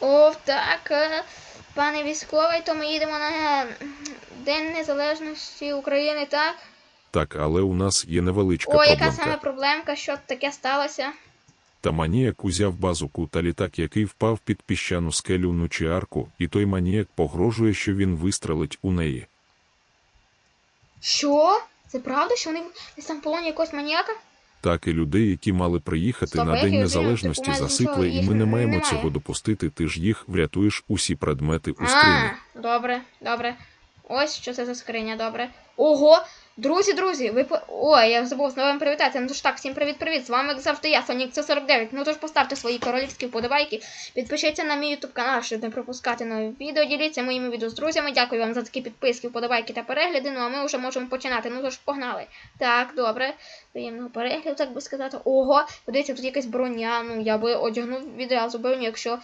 О, так, е, пане військовий, то ми їдемо на День Незалежності України, так? Так, але у нас є невеличка О, яка проблемка. саме проблемка, що таке сталося? Та маніяк узяв базуку та літак, який впав під піщану скелю Нучіарку, і той маніяк погрожує, що він вистрелить у неї. Що? Це правда, що вони десь там в полоні якогось маніяка? Так і людей, які мали приїхати на День Незалежності, засипли, і ми не маємо цього допустити. Ти ж їх врятуєш усі предмети у скрині. А, добре, добре. Ось що це за скриня, добре. Ого! Друзі, друзі, ви. Ой, я забув з новим привітати. Ну тож так, всім привіт-привіт. З вами як завжди я, Сонік це 49. Ну тож поставте свої королівські вподобайки. Підпишіться на мій ютуб канал, щоб не пропускати нові відео. Діліться моїми відео з друзями. Дякую вам за такі підписки, вподобайки та перегляди. Ну а ми вже можемо починати. Ну тож погнали. Так, добре. Приємного перегляду, так би сказати. Ого, подивіться, тут якась броня. Ну я би одягнув відразу броню. Якщо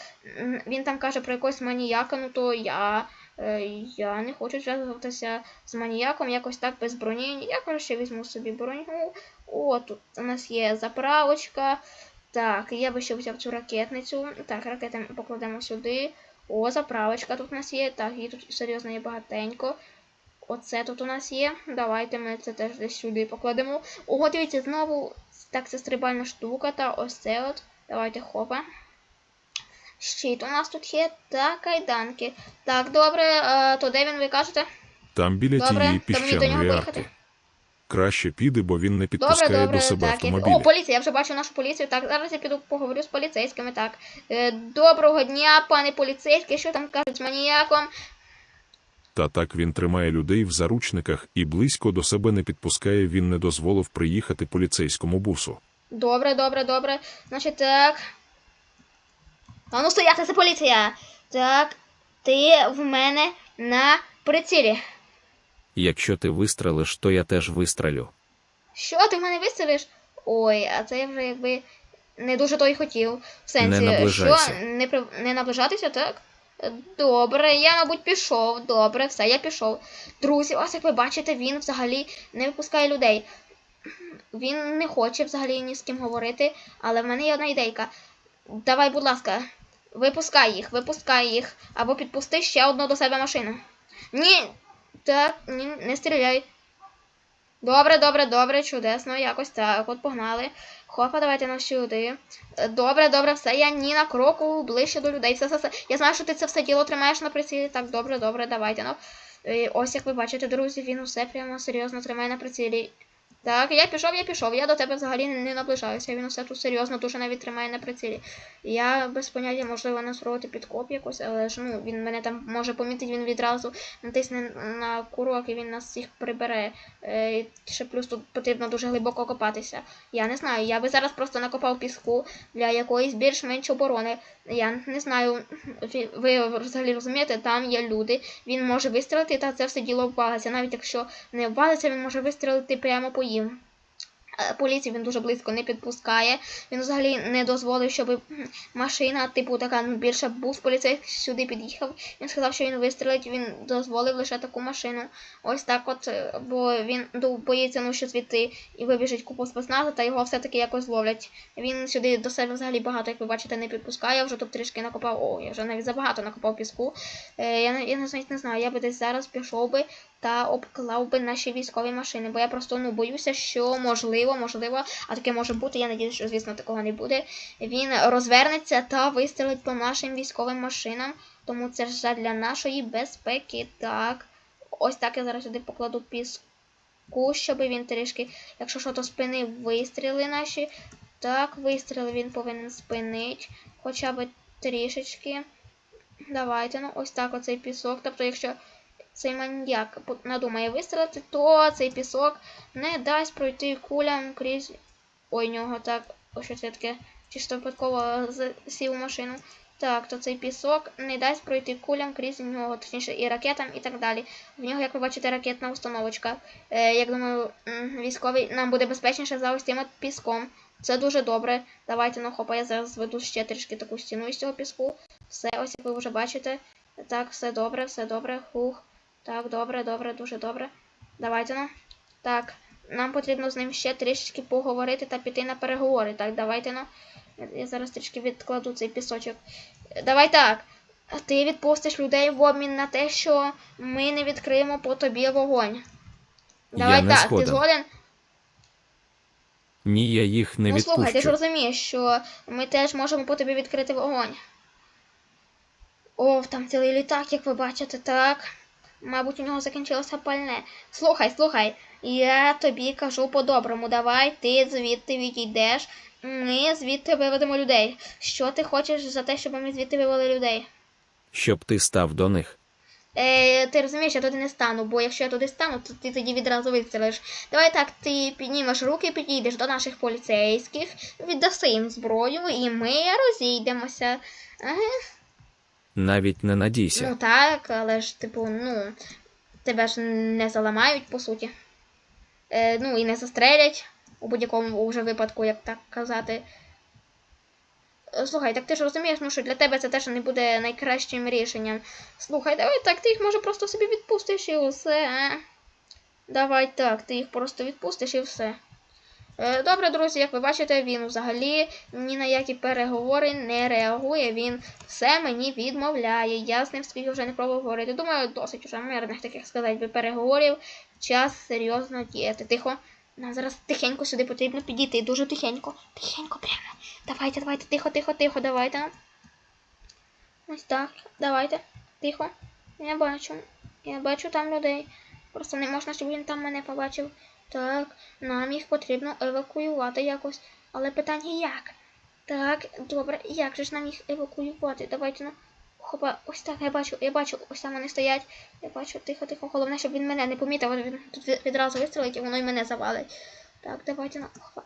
він там каже про якогось маніяка, ну то я. Е, Я не хочу зв'язуватися з маніяком, якось так без броні. Я краще візьму собі броню. О, тут у нас є заправочка. Так, я би ще взяв цю ракетницю. Так, ракети покладемо сюди. О, заправочка тут у нас є. Так, її тут серйозно є багатенько. Оце тут у нас є. Давайте ми це теж десь сюди покладемо. Ого, дивіться, знову так, це стрибальна штука, та ось це от. Давайте хопа. Щит у нас тут є та кайданки. Так, добре, е, то де він ви кажете? Там біля Добре, тієї піщаної арки. Краще піди, бо він не підпускає добре, до себе так. автомобілі. О, поліція, я вже бачу нашу поліцію. Так, зараз я піду поговорю з поліцейськими. Так. Е, доброго дня, пане поліцейський, що там кажуть з маніяком? Та так він тримає людей в заручниках і близько до себе не підпускає. Він не дозволив приїхати поліцейському бусу. Добре, добре, добре. Значить, так. А ну стояти, це поліція. Так, ти в мене на прицілі. Якщо ти вистрелиш, то я теж вистрелю. Що ти в мене вистрілиш? Ой, а це вже якби не дуже то й хотів. В сенсі, Не наближайся. що не, при... не наближатися, так? Добре, я, мабуть, пішов. Добре, все, я пішов. Друзі, ось як ви бачите, він взагалі не випускає людей. Він не хоче взагалі ні з ким говорити, але в мене є одна ідейка. Давай, будь ласка, випускай їх, випускай їх, або підпусти ще одну до себе машину. Ні, так, ні, не стріляй. Добре, добре, добре, чудесно, якось так. От погнали. Хопа, давайте на сюди. Е, Добре, добре, все. Я ні на кроку ближче до людей. Все, все, все. Я знаю, що ти це все діло тримаєш на прицілі. Так, добре, добре, давайте. Ну. Е, Ось як ви бачите, друзі, він усе прямо серйозно тримає на прицілі. Так, я пішов, я пішов. Я до тебе взагалі не наближаюся. Він усе тут серйозно дуже навіть тримає на прицілі. Я без поняття, можливо, настроїти підкоп якось, але ж ну він мене там може помітити, він відразу натисне на курок і він нас всіх прибере. Е, ще плюс тут потрібно дуже глибоко копатися. Я не знаю, я би зараз просто накопав піску для якоїсь більш-менш оборони. Я не знаю, ви, взагалі розумієте, там є люди, він може вистрілити, та це все діло вбалиться. Навіть якщо не вбалиться, він може вистрілити прямо по їм. Е, Поліцію він дуже близько не підпускає. Він взагалі не дозволив, щоб машина, типу така ну, більше бус поліцейський сюди під'їхав. Він сказав, що він вистрілить, він дозволив лише таку машину. Ось так от, е, бо він ну, боїться, ну, що звідти і вибіжить купу спецназу, та його все-таки якось зловлять. Він сюди до себе взагалі багато, як ви бачите, не підпускає. Я вже тут трішки накопав. О, я вже навіть забагато накопав піску. Е, я, я навіть не знаю, я би десь зараз пішов би та обклав би наші військові машини. Бо я просто ну боюся, що можливо, можливо, а таке може бути. Я надіюсь, що звісно такого не буде. Він розвернеться та вистрілить по нашим військовим машинам. Тому це ж для нашої безпеки. Так. Ось так я зараз сюди покладу піску, щоб він трішки, якщо що, то спинив вистріли наші. Так, вистріли він повинен спинити. Хоча б трішечки. Давайте, ну ось так оцей пісок. Тобто, якщо цей маньяк надумає вистрілити, то цей пісок не дасть пройти кулям крізь. Ой, нього так, о, що це таке чисто випадково сів у машину. Так, то цей пісок не дасть пройти кулям крізь нього, точніше і ракетам, і так далі. В нього, як ви бачите, ракетна установочка. Е, як думаю, військовий нам буде безпечніше за ось цим піском. Це дуже добре. Давайте ну хопа, я зараз зведу ще трішки таку стіну із цього піску. Все, ось як ви вже бачите. Так, все добре, все добре. Хух. Так, добре, добре, дуже добре. Давайте ну. Так, нам потрібно з ним ще трішки поговорити та піти на переговори. Так, давайте ну. Я- Я зараз трішки відкладу цей пісочок. Давай так. Ти відпустиш людей в обмін на те, що ми не відкриємо по тобі вогонь. Давай не так, згоден. ти згоден? Ні, я їх не ну слухай, ти ж розумієш, що ми теж можемо по тобі відкрити вогонь. О, там цілий літак, як ви бачите, так. Мабуть, у нього закінчилося пальне. Слухай, слухай, я тобі кажу по-доброму, давай ти звідти відійдеш. Ми звідти виведемо людей. Що ти хочеш за те, щоб ми звідти вивели людей? Щоб ти став до них. Е, ти розумієш, я туди не стану, бо якщо я туди стану, то ти тоді відразу вистрелиш. Давай так, ти піднімеш руки, підійдеш до наших поліцейських, віддаси їм зброю, і ми розійдемося. Ага. Навіть не надійся. Ну так, але ж, типу, ну, тебе ж не заламають, по суті. Е, ну і не застрелять у будь-якому вже випадку, як так казати. Е, Слухай, так ти ж розумієш, ну що для тебе це теж не буде найкращим рішенням. Слухай, давай так, ти їх може просто собі відпустиш і все. А? Давай так, ти їх просто відпустиш і все. Е, Добре, друзі, як ви бачите, він взагалі ні на які переговори не реагує. Він все мені відмовляє. Я з ним спів вже не пробував говорити. Думаю, досить уже мирних таких сказати переговорів. Час серйозно діяти. Тихо. Нам зараз тихенько сюди потрібно підійти. Дуже тихенько. Тихенько, прямо. Давайте, давайте, тихо, тихо, тихо, давайте. Ось так. Давайте. Тихо. Я бачу. Я бачу там людей. Просто не можна, щоб він там мене побачив. Так, нам їх потрібно евакуювати якось. Але питання як? Так, добре, як же ж нам їх евакуювати? Давайте ну. Хопа, ось так, я бачу, я бачу, ось там вони стоять. Я бачу, тихо, тихо. Головне, щоб він мене не помітив, він тут відразу вистрілить і воно й мене завалить. Так, давайте ну. Хопа.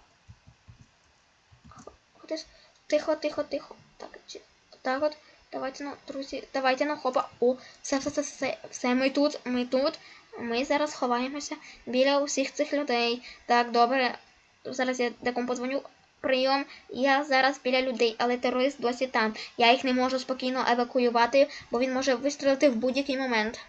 Тихо, тихо, тихо. Так, чи- так от. Давайте, ну, друзі, давайте, ну, хопа. О, все, все, все, все, все, ми тут, ми тут. Ми зараз ховаємося біля усіх цих людей. Так, добре. Зараз я декому подзвоню. Прийом, я зараз біля людей, але терорист досі там. Я їх не можу спокійно евакуювати, бо він може вистрілити в будь-який момент.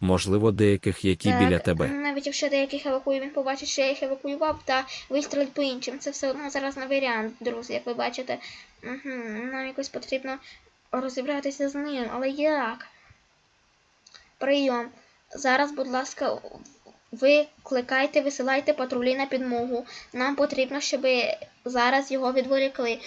Можливо, деяких, які Так, біля тебе. Навіть якщо деяких евакую, він побачить, що я їх евакуював та вистрілить по іншим. Це все одно зараз не варіант, друзі, як ви бачите. Угу, нам якось потрібно розібратися з ним, але як? Прийом. Зараз, будь ласка, викликайте, висилайте патрулі на підмогу. Нам потрібно, щоб зараз його відволікли.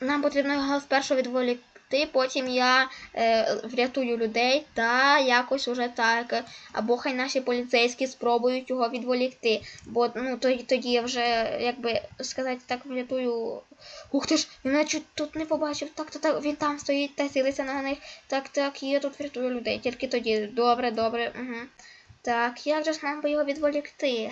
Нам потрібно його спершу відволікти, потім я е, врятую людей та якось уже так. Або хай наші поліцейські спробують його відволікти. Бо ну тоді, тоді я вже, як би сказати, так врятую. Ух ти ж, мене чуть тут не побачив. Так, так, так, він там стоїть та цілиться на них. Так, так, я тут врятую людей. Тільки тоді. Добре, добре. Угу. Так, як же ж нам би його відволікти?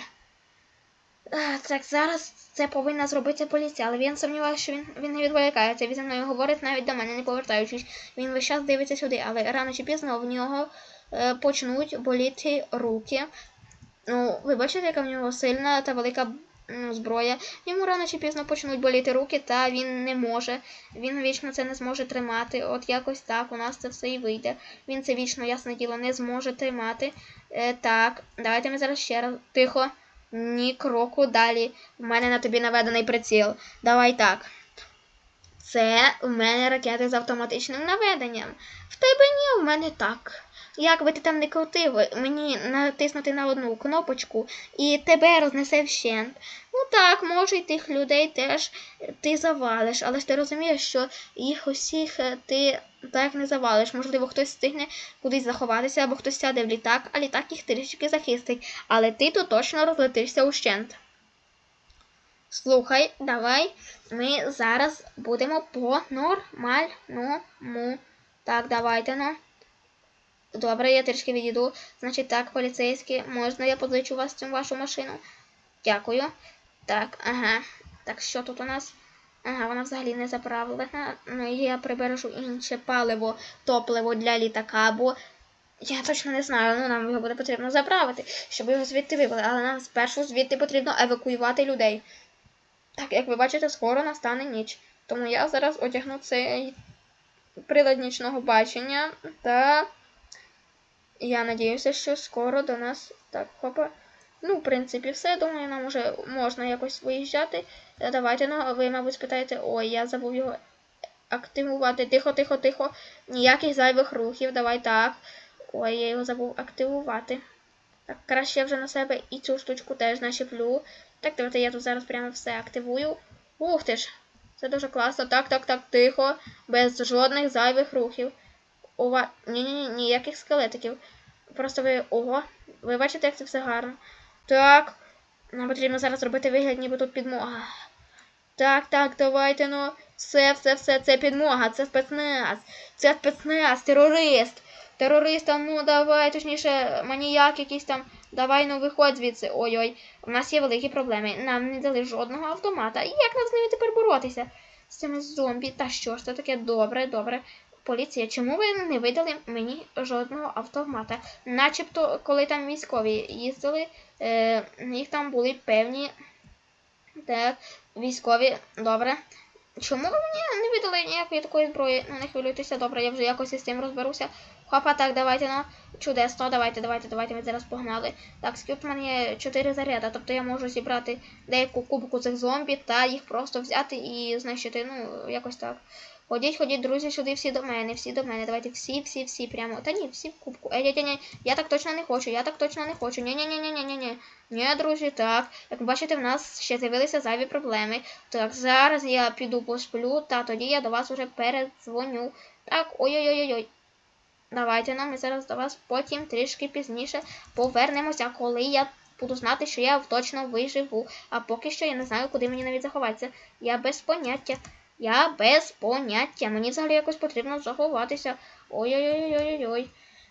Так, зараз це повинна зробити поліція, але він сумнівався, що він, він не відволікається. Він зі мною говорить навіть до мене, не повертаючись. Він весь час дивиться сюди, але рано чи пізно в нього е, почнуть боліти руки. Ну, ви бачите, яка в нього сильна та велика зброя. Йому рано чи пізно почнуть боліти руки, та він не може. Він вічно це не зможе тримати. От якось так у нас це все і вийде. Він це вічно, ясне діло, не зможе тримати. Е, так, давайте ми зараз ще раз. Тихо. Ні кроку далі. В мене на тобі наведений приціл. Давай так. Це в мене ракети з автоматичним наведенням. В тебе ні, в мене так. Як би ти там не крутив, мені натиснути на одну кнопочку і тебе рознесе вщент. Ну так, може, і тих людей теж ти завалиш, але ж ти розумієш, що їх усіх е, ти так не завалиш. Можливо, хтось встигне кудись заховатися, або хтось сяде в літак, а літак їх трішки захистить. Але ти тут точно розлетишся ущент. Слухай, давай ми зараз будемо по нормальному. Так, давайте ну. Добре, я трішки відійду. Значить так, поліцейські, можна я позичу вас цю вашу машину? Дякую. Так, ага. Так, що тут у нас? Ага, вона взагалі не заправлена. Ну, я прибережу інше паливо, топливо для літака, бо я точно не знаю, ну нам його буде потрібно заправити, щоб його звідти вивели, але нам спершу звідти потрібно евакуювати людей. Так, як ви бачите, скоро настане ніч. Тому я зараз одягну цей прилад нічного бачення та я надіюся, що скоро до нас так, хопа. Ну, в принципі, все. Думаю, нам уже можна якось виїжджати. Давайте, ну, ви, мабуть, спитаєте, ой, я забув його активувати. Тихо, тихо, тихо. Ніяких зайвих рухів. Давай так. Ой, я його забув активувати. Так, краще вже на себе і цю штучку теж начеплю. Так, давайте я тут зараз прямо все активую. Ух ти ж! Це дуже класно. Так, так, так, тихо. Без жодних зайвих рухів. Ова. Ні-ні-ні, ніяких скелетиків. Просто ви. Ого. Ви бачите, як це все гарно. Так. Нам потрібно зараз зробити вигляд, ніби тут підмога. Так, так, давайте, ну. Все, все, все, це підмога, це спецназ. Це спецназ, терорист. Терорист, ну давай, точніше, маніяк якийсь там. Давай, ну виходь звідси. Ой-ой. У нас є великі проблеми. Нам не дали жодного автомата. І як нам з ними тепер боротися? З цими зомбі. Та що ж це таке? Добре, добре. Поліція, чому ви не видали мені жодного автомата? Начебто, коли там військові їздили, е, їх там були певні так, військові. Добре. Чому ви мені не видали ніякої такої зброї? Ну, не хвилюйтеся, добре, я вже якось із цим розберуся. Хопа, так, давайте, ну, чудесно, давайте, давайте, давайте, ми зараз погнали. Так, скільки в мене є 4 заряда, тобто я можу зібрати деяку кубку цих зомбі та їх просто взяти і знищити, ну, якось так. Ходіть, ходіть, друзі, сюди всі до мене, всі до мене. Давайте всі, всі, всі прямо. Та ні, всі в кубку. Ей, ей, ей, я так точно не хочу, я так точно не хочу. Ні, ні, ні, ні, ні, ні, ні. Ні, друзі, так. Як ви бачите, в нас ще з'явилися зайві проблеми. Так, зараз я піду посплю, та тоді я до вас уже передзвоню. Так, ой-ой-ой-ой. Давайте нам ми зараз до вас потім трішки пізніше повернемося, коли я буду знати, що я точно виживу. А поки що я не знаю, куди мені навіть заховатися. Я без поняття. Я без поняття. Мені взагалі якось потрібно заховатися. Ой-ой-ой-ой-ой.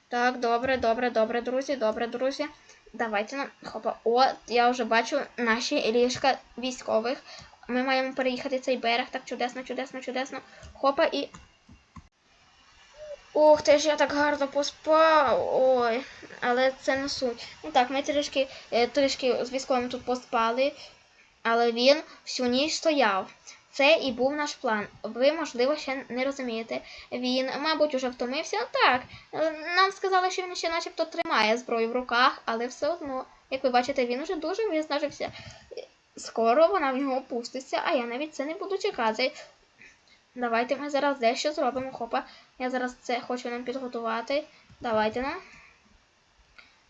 Так, добре, добре, добре, друзі, добре, друзі. Давайте нам. Хопа. О, я вже бачу наші ліжка військових. Ми маємо переїхати цей берег. Так, чудесно, чудесно, чудесно. Хопа і. Ух ти ж, я так гарно поспав. Ой, але це не суть. Ну так, ми трішки, е, трішки з військовим тут поспали, але він всю ніч стояв. Це і був наш план. Ви, можливо, ще не розумієте. Він, мабуть, уже втомився. Так, нам сказали, що він ще начебто тримає зброю в руках, але все одно, як ви бачите, він уже дуже виснажився. Скоро вона в нього опуститься, а я навіть це не буду чекати. Давайте ми зараз дещо зробимо. Хопа. Я зараз це хочу нам підготувати. Давайте на.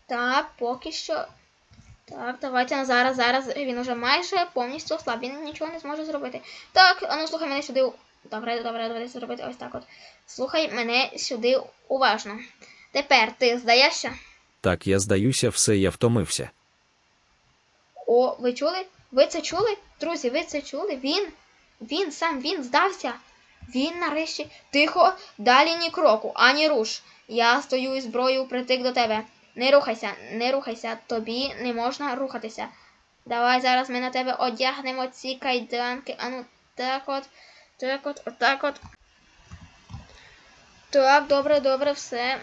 Так, поки що. Так, давайте зараз, зараз він уже майже повністю ослаб, він нічого не зможе зробити. Так, а ну слухай мене сюди. Добре, добре, давайте зробити ось так от. Слухай мене сюди уважно. Тепер ти здаєшся? Так, я здаюся, все, я втомився. О, ви чули? Ви це чули? Друзі, ви це чули? Він, він сам він здався. Він нарешті. Тихо, далі ні кроку, ані руш. Я стою із зброєю притик до тебе. Не рухайся, не рухайся, тобі не можна рухатися. Давай зараз ми на тебе одягнемо ці кайданки. Ану, так от, так от, отак от. Так, добре, добре, все.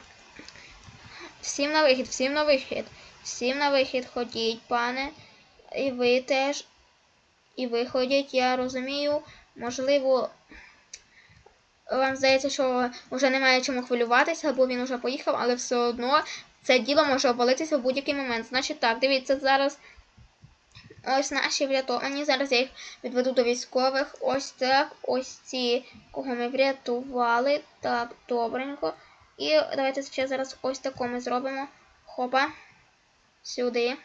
Всім на вихід, всім на вихід. Всім на вихід ходіть, пане. І ви теж. І ви ходіть, я розумію. Можливо, вам здається, що вже немає чому хвилюватися, бо він вже поїхав, але все одно це діло може обвалитися в будь-який момент. Значить так, дивіться, зараз ось наші врятовані. Зараз я їх відведу до військових. Ось так, ось ці, кого ми врятували. Так, добренько. І давайте ще зараз ось тако ми зробимо. Хопа. Сюди.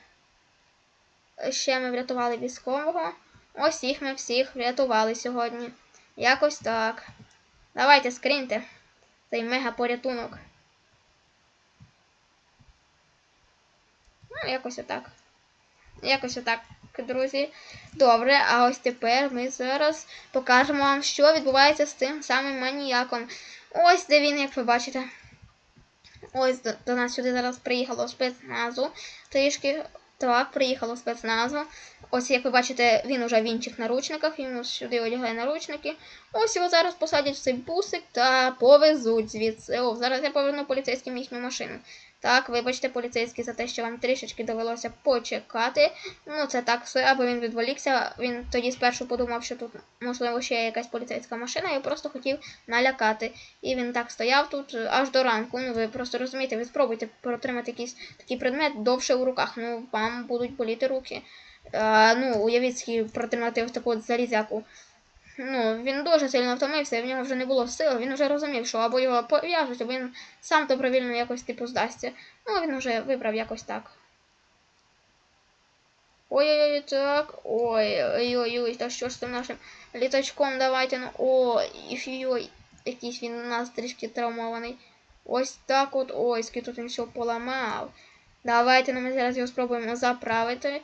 Ще ми врятували військового. Ось їх ми всіх врятували сьогодні. Якось так. Давайте скриньте цей мега-порятунок. Ну, якось отак. Якось отак, друзі. Добре, а ось тепер ми зараз покажемо вам, що відбувається з тим самим маніяком. Ось де він, як ви бачите. Ось до, до нас сюди зараз приїхало спецназу. Трішки так, приїхало спецназу. Ось, як ви бачите, він уже в інших наручниках, йому сюди одягає наручники. Ось його зараз посадять в цей бусик та повезуть звідси. О, зараз я поверну поліцейським їхню машину. Так, вибачте, поліцейські, за те, що вам трішечки довелося почекати. Ну, це так все, аби він відволікся. Він тоді спершу подумав, що тут, можливо, ще є якась поліцейська машина, і просто хотів налякати. І він так стояв тут е, аж до ранку. Ну, ви просто розумієте, ви спробуйте протримати якийсь такий предмет довше у руках. Ну, вам будуть боліти руки. Е, ну, уявіть, скільки протримати ось таку от залізяку. Ну, він дуже сильно втомився, в нього вже не було сил, він вже розумів, що або його пов'яжуть, або він сам добровільно якось типу здасться. Ну, він вже вибрав якось так. Ой-ой-ой, так. Ой-ой-ой, та що ж з тим нашим літачком давайте, ну. Ой, ой, якийсь він у нас трішки травмований. Ось так от, ой, скільки тут він все поламав. Давайте ну, ми зараз його спробуємо заправити.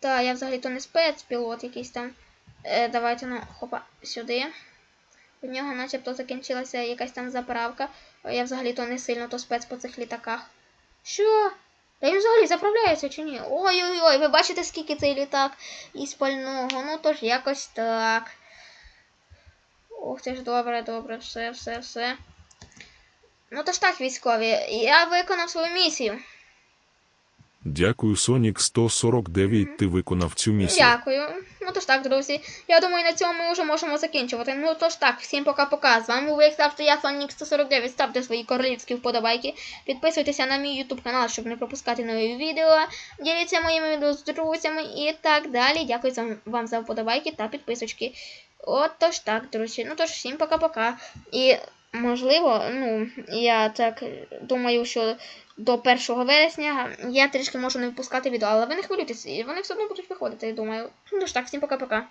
Та, я взагалі-то не спецпілот якийсь там. Е, давайте, ну, хопа, сюди. У нього начебто закінчилася якась там заправка. Е, Я взагалі-то не сильно то спец по цих літаках. Що? Та він взагалі заправляється чи ні? Ой-ой-ой, ви бачите, скільки цей літак із пального. Ну то ж якось так. Ох, це ж добре, добре, все, все, все. Ну то ж так, військові, я виконав свою місію. Дякую, Сонік 149. Ти виконав цю місію. Дякую. Ну то ж так, друзі. Я думаю, на цьому ми вже можемо закінчувати. Ну то ж так, всім пока-пока. З вами був як завжди я, Сонік 149. Ставте свої королівські вподобайки. Підписуйтеся на мій YouTube канал, щоб не пропускати нові відео. Діліться моїми відео з друзями і так далі. Дякую вам за вподобайки та підписочки. От то ж так, друзі. Ну то ж всім пока-пока. І можливо, ну, я так думаю, що до 1 вересня я трішки можу не випускати відео, але ви не хвилюйтесь, вони все одно будуть виходити, я думаю. Ну ж так, всім пока-пока.